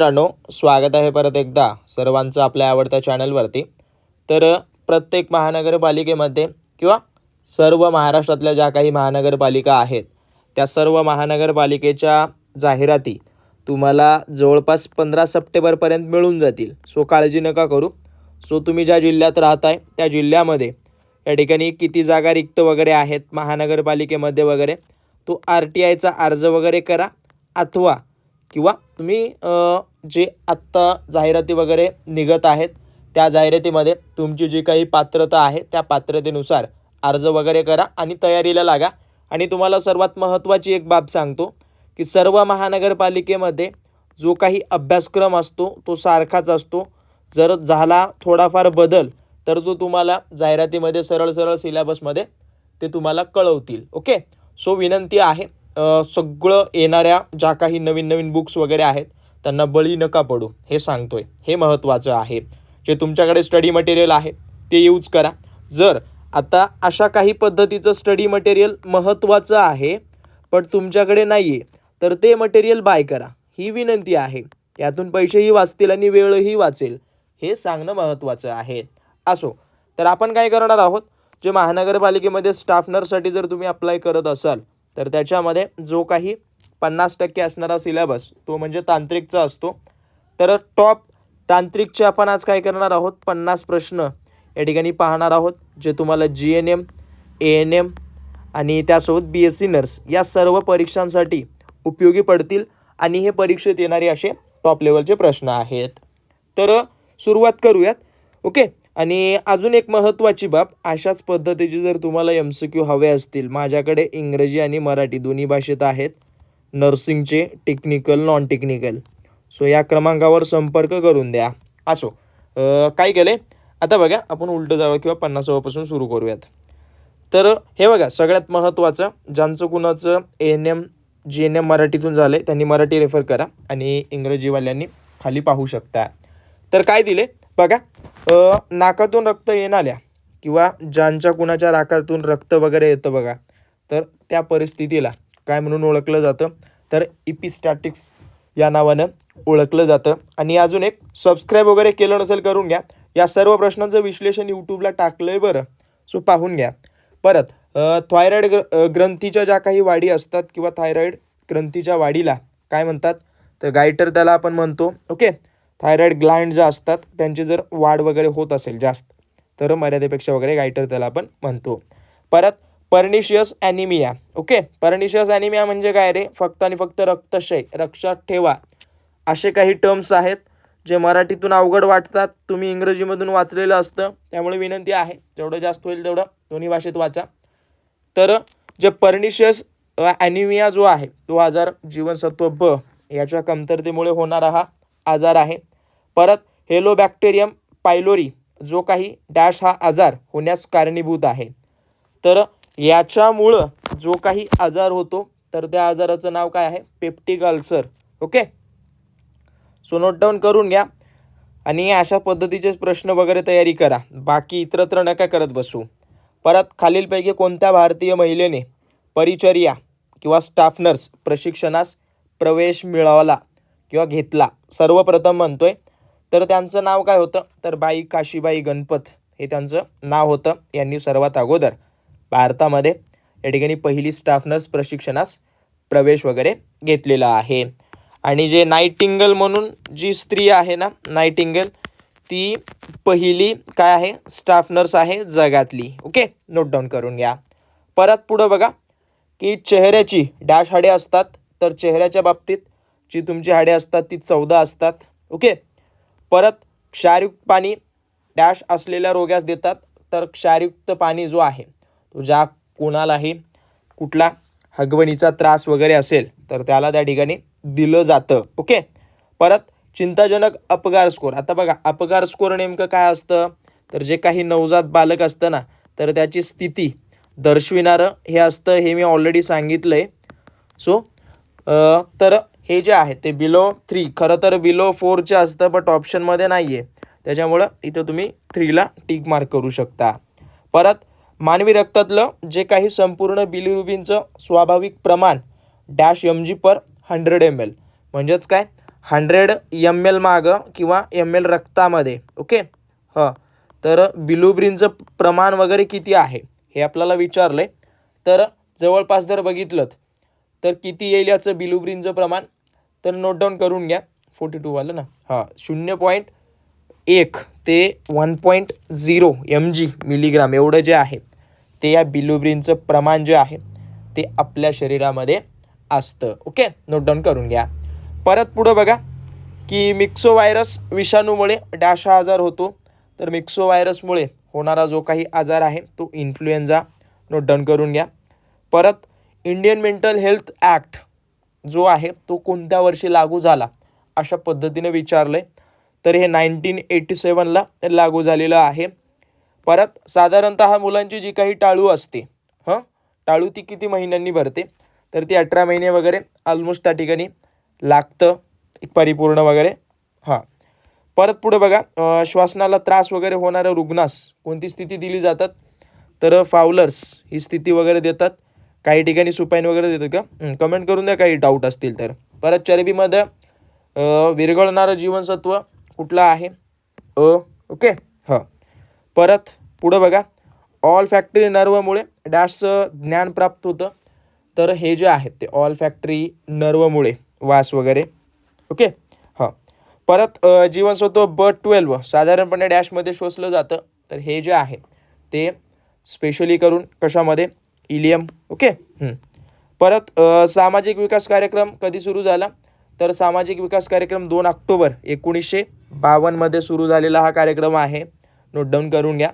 मित्रांनो स्वागत आहे परत एकदा सर्वांचं आपल्या आवडत्या चॅनलवरती. तर प्रत्येक महानगरपालिकेमध्ये किंवा सर्व महाराष्ट्रातल्या ज्या काही महानगरपालिका आहेत त्या सर्व महानगरपालिकेच्या जाहिराती तुम्हाला जवळपास पंधरा सप्टेंबरपर्यंत मिळून जातील. सो काळजी नका करू. सो तुम्ही ज्या जिल्ह्यात राहताय त्या जिल्ह्यामध्ये या ठिकाणी किती जागा रिक्त वगैरे आहेत महानगरपालिकेमध्ये वगैरे तो आर टी आयचा अर्ज वगैरे करा अथवा किंवा तुम्ही जे आत्ता जाहिराती वगैरे निघत आहेत त्या जाहिरातीमध्ये तुमची जी काही पात्रता आहे त्या पात्रतेनुसार अर्ज वगैरे करा आणि तयारीला लागा. आणि तुम्हाला सर्वात महत्त्वाची एक बाब सांगतो की सर्व महानगरपालिकेमध्ये जो काही अभ्यासक्रम असतो तो सारखाच असतो. जर झाला थोडाफार बदल तर तो तुम्हाला जाहिरातीमध्ये सरळ सरळ सिलेबसमध्ये ते तुम्हाला कळवतील. ओके? सो विनंती आहे सगळं येणाऱ्या ज्या काही नवीन नवीन बुक्स वगैरे आहेत त्यांना बळी नका पडू हे सांगतोय. हे महत्त्वाचं आहे. जे तुमच्याकडे स्टडी मटेरियल आहे ते यूज करा. जर आता अशा काही पद्धतीचं स्टडी मटेरियल महत्त्वाचं आहे पण तुमच्याकडे नाही आहे तर ते मटेरियल बाय करा. ही विनंती आहे. यातून पैसेही वाचतील आणि वेळही वाचेल. हे सांगणं महत्त्वाचं आहे. असो तर आपण काय करणार आहोत? जे महानगरपालिकेमध्ये स्टाफ नर्ससाठी जर तुम्ही अप्लाय करत असाल तर त्याच्यामध्ये जो काही पन्नास टक्के असणारा सिलेबस तो म्हणजे तांत्रिकचा असतो. तर टॉप तांत्रिकचे आपण आज काय करणार आहोत? पन्नास प्रश्न या ठिकाणी पाहणार आहोत जे तुम्हाला G N M A N M आणि त्यासोबत बी एस सी नर्स या सर्व परीक्षांसाठी उपयोगी पडतील आणि हे परीक्षेत येणारे असे टॉप लेवलचे प्रश्न आहेत. तर सुरुवात करूयात ओके आणि अजून एक महत्त्वाची बाब अशाच पद्धतीचे जर तुम्हाला एम सी क्यू हवे असतील माझ्याकडे इंग्रजी आणि मराठी दोन्ही भाषेत आहेत नर्सिंगचे टेक्निकल नॉन टेक्निकल सो या क्रमांकावर संपर्क करून द्या. असो काय केले? आता बघा आपण उलटं जावं किंवा पन्नासावापासून सुरू करूयात. तर हे बघा सगळ्यात महत्त्वाचं ज्यांचं कुणाचं N M G N M मराठीतून झालं आहे त्यांनी मराठी रेफर करा आणि इंग्रजीवाल्यांनी खाली पाहू शकता. तर काय दिले? बघा नाकातून रक्त येणाऱ्या किंवा ज्यांच्या कुणाच्या नाकातून रक्त वगैरे येतं बघा तर त्या परिस्थितीला काय म्हणून ओळखलं जातं? तर इपिस्टॅटिक्स या नावानं ओळखलं जातं. आणि अजून एक सबस्क्राईब वगैरे केलं नसेल करून घ्या. या सर्व प्रश्नांचं विश्लेषण यूट्यूबला टाकलं आहे बरं. सो पाहून घ्या. परत थायरॉईड ग्र ग्रंथीच्या ज्या काही वाढी असतात किंवा थायरॉईड ग्रंथीच्या वाढीला काय म्हणतात? तर गायटर त्याला आपण म्हणतो. ओके? थायरॉईड ग्लँड ज्या असतात त्यांची जर वाढ वगैरे होत असेल जास्त तर मर्यादेपेक्षा वगैरे गायटर त्याला आपण म्हणतो. परत pernicious anaemia okay pernicious anaemia म्हणजे काय रे? फक्त आणि फक्त रक्तक्षय लक्षात ठेवा. असे काही टर्म्स आहेत जे मराठीतून अवघड वाटतात तुम्ही इंग्रजीमधून वाचलेलं असतं त्यामुळे विनंती आहे. जेवढं जास्त होईल तेवढं दोन्ही भाषेत वाचा. तर जे पर्निशियस ॲनिमिया जो आहे तो आजार जीवनसत्व ब याच्या कमतरतेमुळे होणारा हा आजार आहे. परत हेलोबॅक्टेरियम पायलोरी जो काही डॅश हा आजार होण्यास कारणीभूत आहे. तर याच्यामुळं जो काही आजार होतो तर त्या आजाराचं नाव काय आहे? Peptic ulcer. Okay? So note down करून घ्या आणि अशा पद्धतीचेच प्रश्न वगैरे तयारी करा. बाकी इतरत्र नका करत बसू. परत खालीलपैकी कोणत्या भारतीय महिलेने परिचर्या किंवा स्टाफ नर्स प्रशिक्षणास प्रवेश मिळवला किंवा घेतला? सर्वप्रथम म्हणतोय तर त्यांचं नाव काय होतं? तर बाई काशीबाई गणपत हे त्यांचं नाव होतं यांनी सर्वात अगोदर. भारतामध्ये या ठिकाणी पहिली स्टाफ नर्स प्रशिक्षणास प्रवेश वगैरे घेतलेला आहे. आणि जे नाईटिंगल म्हणून जी स्त्री आहे ना नाईटिंगल ती पहिली काय आहे? स्टाफ नर्स आहे जगातली. ओके नोट डाऊन करून घ्या. परत पुढं बघा की चेहऱ्याची डॅश हाडे असतात तर चेहऱ्याच्या बाबतीत जी तुमची हाडे असतात ती चौदा असतात. ओके परत क्षारयुक्त पाणी डॅश असलेल्या रोग्यास देतात. तर क्षारयुक्त पाणी जो आहे तो ज्या कोणालाही कुठला हगवणीचा त्रास वगैरे असेल तर त्याला त्या ठिकाणी दिलं जातं. ओके परत चिंताजनक अपगार स्कोर आता बघा अपगार स्कोर नेमकं काय असतं? तर जे काही नवजात बालक असतं ना तर त्याची स्थिती दर्शविणारं हे असतं हे मी ऑलरेडी सांगितलं आहे सो तर हे जे आहे ते बिलो थ्री खरं तर बिलो फोरचे असतं बट ऑप्शनमध्ये नाही आहे त्याच्यामुळं इथं तुम्ही थ्रीला टिक मार्क करू शकता. परत मानवी रक्तातलं जे काही संपूर्ण बिलिरुबिनचं स्वाभाविक प्रमाण dash M G per hundred M L म्हणजेच काय? हंड्रेड एम एल मागं किंवा एम एल रक्तामध्ये. ओके? हां. तर बिलुब्रिनचं प्रमाण वगैरे किती आहे? हे आपल्याला विचारलं आहे तर जवळपास जर बघितलं तर किती येईल याचं बिलुब्रिनचं प्रमाण? तर नोट डाऊन करून घ्या. फोर्टी टूवालं ना. हां शून्य पॉईंट एक ते one point zero M G milligram एवढं जे आहे ते या बिलुब्रिनचं प्रमाण जे आहे ते आपल्या शरीरामध्ये असतं. ओके नोट डाऊन करून घ्या. परत पुढं बघा की मिक्सो व्हायरस विषाणूमुळे डॅश हा आजार होतो. तर मिक्सो व्हायरसमुळे होणारा जो काही आजार आहे तो इन्फ्लुएन्झा नोट डाऊन करून घ्या. परत इंडियन मेंटल हेल्थ ॲक्ट जो आहे तो कोणत्या वर्षी लागू झाला अशा पद्धतीने विचारलं आहे तर हे नाईन्टीन एटी सेवनला लागू झालेलं आहे. परत साधारणतः मुलांची जी काही टाळू असते हं? टाळू ती किती महिन्यांनी भरते? तर ती अठरा महिने वगैरे ऑलमोस्ट त्या ठिकाणी लागतं एक परिपूर्ण वगैरे. हां. परत पुढे बघा श्वासनाला त्रास वगैरे होणाऱ्या रुग्णास कोणती स्थिती दिली जातात? तर फावलर्स ही स्थिती वगैरे देतात. काही ठिकाणी सुपाईन वगैरे देतात का? कमेंट करून द्या काही डाऊट असतील तर. परत चरबीमध्ये विरघळणारं जीवनसत्व कुठलं आहे? अ ओके हां. परत पुढं बघा. ऑल फॅक्टरी नर्वमुळे डॅशचं ज्ञान प्राप्त होतं. तर हे जे आहे ते ऑल फॅक्टरी नर्वमुळे वास वगैरे. ओके हां. परत जीवनसत्व ब ट्वेल्व साधारणपणे डॅशमध्ये शोषलं जातं. तर हे जे आहे ते स्पेशली करून कशामध्ये? Ileum okay. परत सामाजिक विकास कार्यक्रम कधी सुरू झाला? तर सामाजिक विकास कार्यक्रम दोन ऑक्टोबर एकोणीसशे बावन्नमध्ये सुरू झालेला हा कार्यक्रम आहे. नोट डाऊन करून घ्या.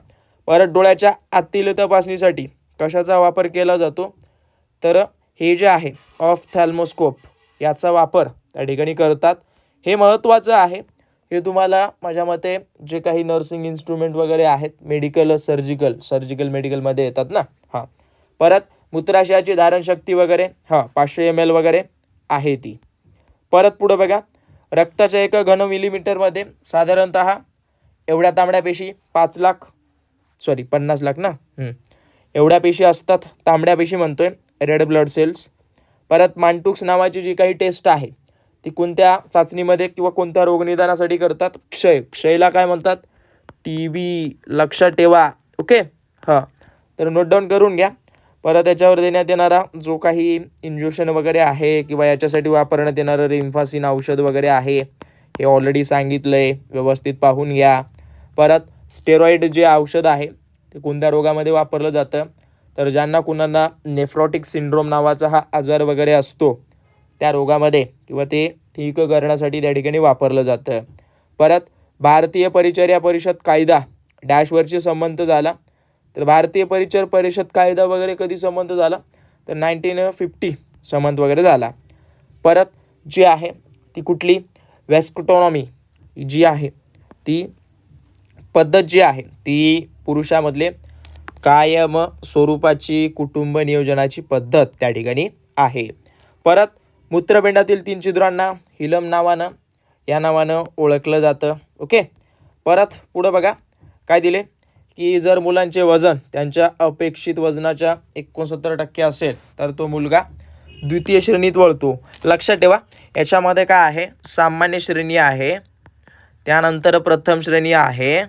परत डोळ्याच्या आतील तपासणीसाठी कशाचा वापर केला जातो? तर हे जे आहे ऑफ थॅल्मोस्कोप याचा वापर त्या ठिकाणी करतात. हे महत्त्वाचं आहे. हे तुम्हाला माझ्या मते जे काही नर्सिंग इन्स्ट्रुमेंट वगैरे आहेत मेडिकल सर्जिकल सर्जिकल मेडिकलमध्ये येतात ना? हां. परत मूत्राशयाची धारणशक्ती वगैरे हां पाचशे एम एल वगैरे आहे ती. परत पुढं बघा रक्ताच्या एका घन मिलीमीटरमध्ये साधारणत एवढ्या तांबड्या पेशी पाच लाख सॉरी पन्नास लाख ना? एवढ्या पेशी असतात तांबड्या पेशी आहे रेड ब्लड सेल्स परत मांटुक्स नावाची जी काही टेस्ट आहे ती कोणत्या चाचणीमध्ये किंवा कोणत्या रोगनिदानासाठी करतात? क्षय. क्षयला काय म्हणतात? टी बी लक्षात ठेवा. ओके हां. तर नोट डाऊन करून घ्या. परत याच्यावर देण्यात येणारा जो काही इंजेक्शन वगैरे आहे किंवा याच्यासाठी वापरण्यात येणारं रिम्फासिन औषध वगैरे आहे हे ऑलरेडी सांगितलं आहे व्यवस्थित पाहून घ्या. परत स्टेरॉईड जे औषध आहे ते कोणत्या रोगामध्ये वापरलं जातं? तर ज्यांना कुणाला नेफ्रॉटिक सिंड्रोम नावाचा हा आजार वगैरे असतो त्या रोगामध्ये किंवा ते ठीक करण्यासाठी त्या ठिकाणी वापरलं जातं. परत भारतीय परिचर्या परिषद कायदा डॅशवरची संबंध झाला. तर भारतीय परिचर परिषद कायदा वगैरे कधी संबंध झाला? तर नाईन्टीन फिफ्टी संबंध वगैरे झाला. परत जी आहे ती कुठली? वेस्कटॉनॉमी जी आहे ती पद्धत जी आहे ती पुरुषामधले कायम स्वरूपाची कुटुंब नियोजनाची पद्धत त्या ठिकाणी आहे. परत मूत्रपिंडातील तीन छिद्रांना हिलम नावानं या नावानं ओळखलं जातं. ओके? परत पुढं बघा काय दिले? की जर मुलांचे वजन त्यांच्या अपेक्षित वजनाच्या एकोणसत्तर टक्के असेल तर तो मुलगा द्वितीय श्रेणीत वळतो. लक्षात ठेवा याच्यामध्ये काय आहे? सामान्य श्रेणी आहे त्यानंतर प्रथम श्रेणी आहे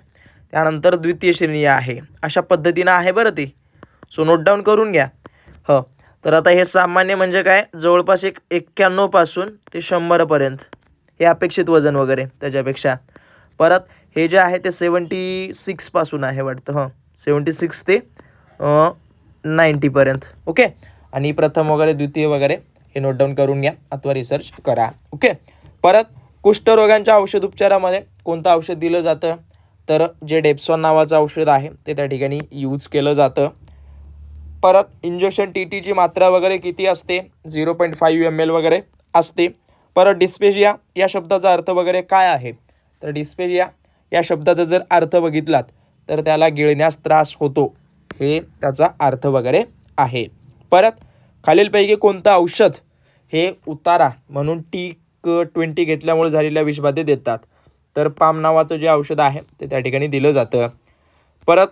त्यानंतर द्वितीय श्रेणी आहे. अशा पद्धतीनं आहे बरं ती. सो नोट डाऊन करून घ्या. ह. तर आता हे सामान्य म्हणजे काय? जवळपास एक एक्क्याण्णवपासून ते शंभरपर्यंत हे अपेक्षित वजन वगैरे त्याच्यापेक्षा. परत हे जे आहे ते सेवन्टी सिक्सपासून आहे वाटतं हं. सेवन्टी सिक्स ते नाईन्टीपर्यंत ओके? आणि प्रथम वगैरे द्वितीय वगैरे हे नोट डाऊन करून घ्या. अथवा रिसर्च करा ओके? परत कुष्ठरोगांच्या औषध उपचारामध्ये कोणतं औषध दिलं जातं? तर जे डेप्सॉन नावाचं औषध आहे ते त्या ठिकाणी यूज केलं जातं. परत इंजेक्शन टी टीची मात्रा वगैरे किती असते? Zero point five M L वगैरे असते. परत डिस्पेजिया या शब्दाचा अर्थ वगैरे काय आहे? तर डिस्पेजिया या शब्दाचा जर अर्थ बघितलात तर त्याला गिळण्यास त्रास होतो. हे त्याचा अर्थ वगैरे आहे. परत खालीलपैकी कोणतं औषध? हे उतारा म्हणून टी क ट्वेंटी घेतल्यामुळे झालेल्या विषबाधे देतात. तर पाम नावाचं जे औषध आहे ते त्या ठिकाणी दिलं जातं. परत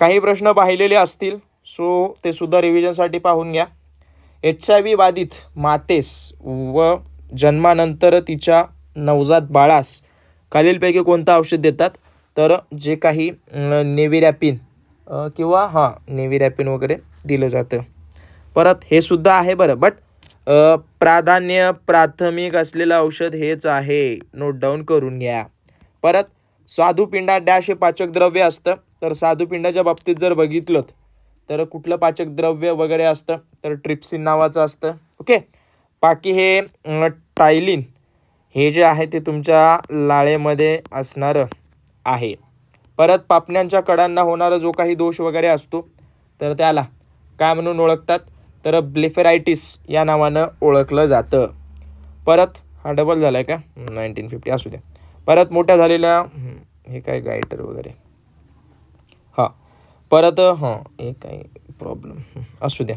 काही प्रश्न पाहिलेले असतील सो ते सुद्धा रिव्हिजनसाठी पाहून घ्या. एच आय व्ही बाधित मातेस व जन्मानंतर तिच्या नवजात बाळास खालीलपैकी कोणतं औषध देतात? तर जे काही नेविरॅपिन किंवा हां नेविरॅपिन वगैरे दिलं जातं. परत हे सुद्धा आहे बरं बट प्राधान्य प्राथमिक असलेलं औषध हेच आहे. नोट डाऊन करून घ्या. परत स्वादुपिंडात डॅश हे पाचक द्रव्य असतं. तर स्वादुपिंडाच्या बाबतीत जर बघितलं तर कुठलं पाचक द्रव्य वगैरे असतं? तर ट्रिप्सिन नावाचं असतं. ओके? बाकी हे टायलिन. हे जे आहे ते तुमच्या लाळेमध्ये असणारं आहे. परत पापण्यांच्या कडांना होणारा जो काही दोष वगैरे असतो तर त्याला काय म्हणून ओळखतात? तर ब्लेफेरायटिस या नावानं ओळखलं जातं. परत हा डबल झाला आहे का? नाईन्टीन फिफ्टी असू द्या. परत मोठ्या झालेल्या हे काय गायटर वगैरे? हां. परत हां हे काय प्रॉब्लेम असू द्या.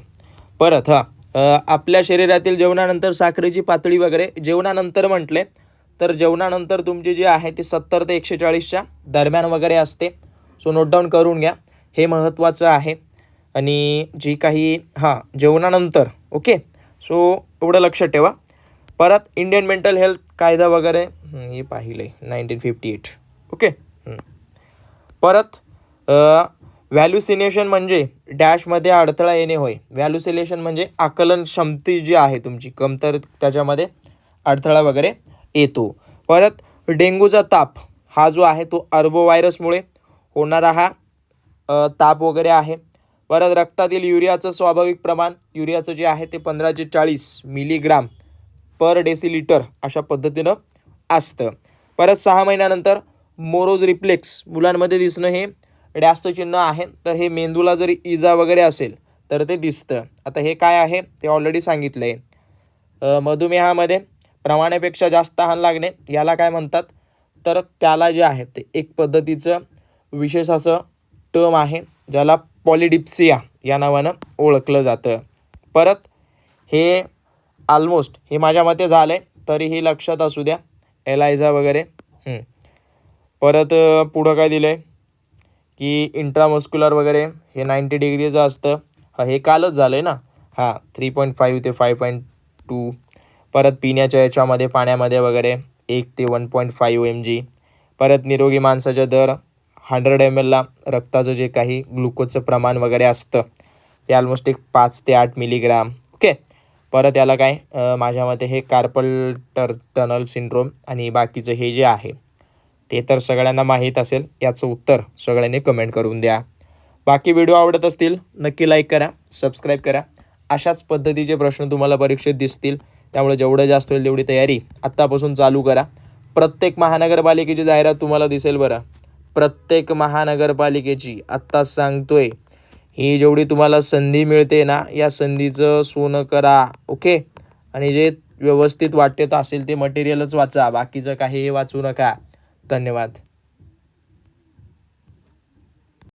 परत हां. आपल्या शरीरातील जेवणानंतर साखरेची पातळी वगैरे जेवणानंतर म्हटले तर जेवणानंतर तुमची जी आहे ती सत्तर ते एकशे चाळीसच्या दरम्यान वगैरे असते. सो नोट डाऊन करून घ्या. हे महत्त्वाचं आहे. आणि जी काही हां जेवणानंतर ओके? सो एवढं लक्षात ठेवा. परत इंडियन मेंटल हेल्थ कायदा वगैरे हे पाहिलं आहे नाईन्टीन फिफ्टी एट ओके? परत व्हॅल्युसिनेशन म्हणजे डॅशमध्ये अडथळा येणे होय. व्हॅल्युसिनेशन म्हणजे आकलन क्षमती जी आहे तुमची कमतर त्याच्यामध्ये अडथळा वगैरे येतो. परत डेंग्यूचा ताप हा जो आहे तो अर्बो व्हायरसमुळे होणारा हा ताप वगैरे आहे. परत रक्तातील युरियाचं स्वाभाविक प्रमाण युरियाचं जे आहे ते पंधरा ते चाळीस मिलीग्राम पर डेसिलिटर अशा पद्धतीनं असतं. परत सहा महिन्यानंतर मोरोज रिफ्लेक्स मुलांमध्ये दिसणं हे डॅसचं चिन्ह आहे तर हे मेंदूला जरी इजा वगैरे असेल तर ते दिसतं. आता हे काय आहे ते ऑलरेडी सांगितलं आहे मधुमेहामध्ये प्रमाणापेक्षा जास्त हान लागणे याला काय म्हणतात? तर त्याला जे आहे ते एक पद्धतीचं विशेष असं टर्म आहे ज्याला पॉलिडिप्सिया या नावानं ओळखलं जातं. परत हे ऑलमोस्ट हे माझ्या मते झालं आहे तरीही लक्षात असू द्या. एलायझा वगैरे. परत पुढं काय दिलं आहे की इंट्रामस्क्युलर वगैरे हे नाईंटी डिग्रीचं असतं. हा हे कालच झालं आहे ना? हां थ्री पॉईंट फाईव्ह ते फाईव्ह पॉईंट टू परत पिण्याच्या याच्यामध्ये पाण्यामध्ये वगैरे एक ते one point five M G परत निरोगी माणसाच्या दर हंड्रेड एम एलला रक्ताचं जे काही ग्लुकोजचं प्रमाण वगैरे असतं ते ऑलमोस्ट एक पाच ते आठ मिलीग्राम ओके परत याला काय माझ्या मते हे कार्पल टर टनल सिंड्रोम आणि बाकीचं हे जे आहे ते तर सगळ्यांना माहीत असेल याचं उत्तर सगळ्यांनी कमेंट करून द्या. बाकी व्हिडिओ आवडत असतील नक्की लाईक करा सबस्क्राईब करा. अशाच पद्धतीचे प्रश्न तुम्हाला परीक्षेत दिसतील. त्यामुळे जेवढं जास्त होईल तेवढी तयारी आत्तापासून चालू करा. प्रत्येक महानगरपालिकेची जाहिरात तुम्हाला दिसेल बरं. प्रत्येक महानगरपालिकेची आत्ताच सांगतोय. ही जेवढी तुम्हाला संधी मिळते ना या संधीचं सोनं करा ओके? आणि जे व्यवस्थित वाटत असेल ते मटेरियलच वाचा बाकीचं काही वाचू नका. धन्यवाद.